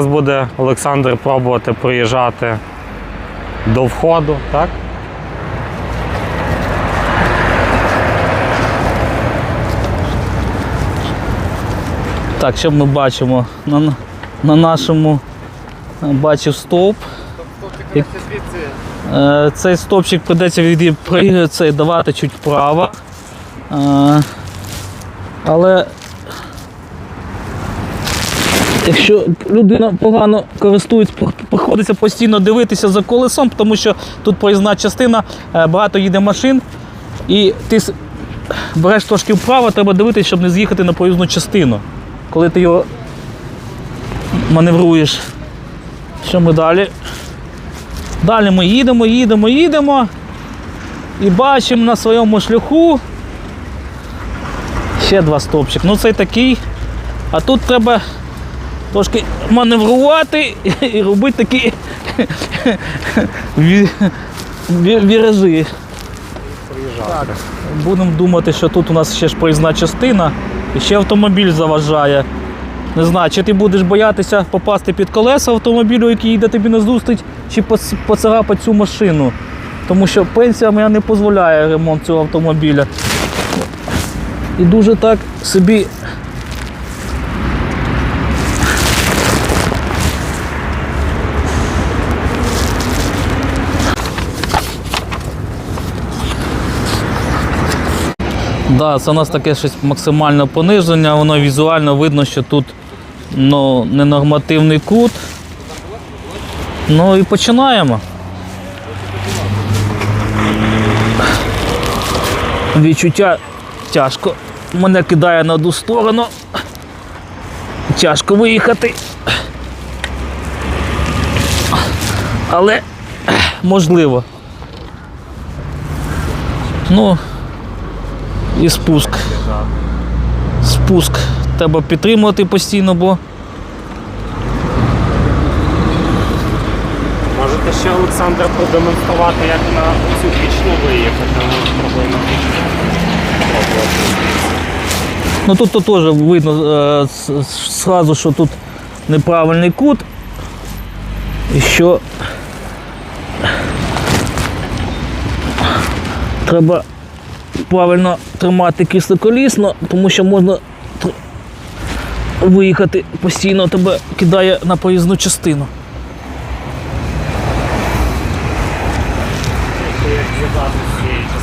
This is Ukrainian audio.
Зараз буде Олександр пробувати приїжджати до входу, так? Так, що ми бачимо? На, на нашому е, бачив стовп. Е, Цей стовпчик придеться від цей давати чуть вправо. Е, Але якщо людина погано користується, приходиться постійно дивитися за колесом, тому що тут проїзна частина, е, багато їде машин, і ти береш трошки вправо, треба дивитися, щоб не з'їхати на проїзну частину. Коли ти його маневруєш. Що ми далі? Далі ми їдемо, їдемо, їдемо. І бачимо на своєму шляху ще два стовпчик. Ну цей такий. А тут треба трошки маневрувати і робити такі ві- ві- віражі. Так. Будемо думати, що тут у нас ще ж проїзна частина і ще автомобіль заважає. Не знаю, чи ти будеш боятися попасти під колеса автомобілю, який йде тобі назустріч, чи поцарапати цю машину. Тому що пенсія моя не дозволяє ремонт цього автомобіля. І дуже так собі. Да, це у нас таке щось максимальне пониження, воно візуально видно, що тут ну, ненормативний кут. Ну і починаємо. Відчуття тяжко. Мене кидає на одну сторону. Тяжко виїхати. Але можливо. Ну, і спуск. Спуск треба підтримувати постійно, бо Можете ще Олександр продемонструвати, як на цю пічну виїхати. Пробувати. ну тут то теж видно е, с- сразу, що тут неправильний кут. І що треба правильно тримати кислоколісно, тому що можна виїхати постійно тебе кидає на проїзну частину.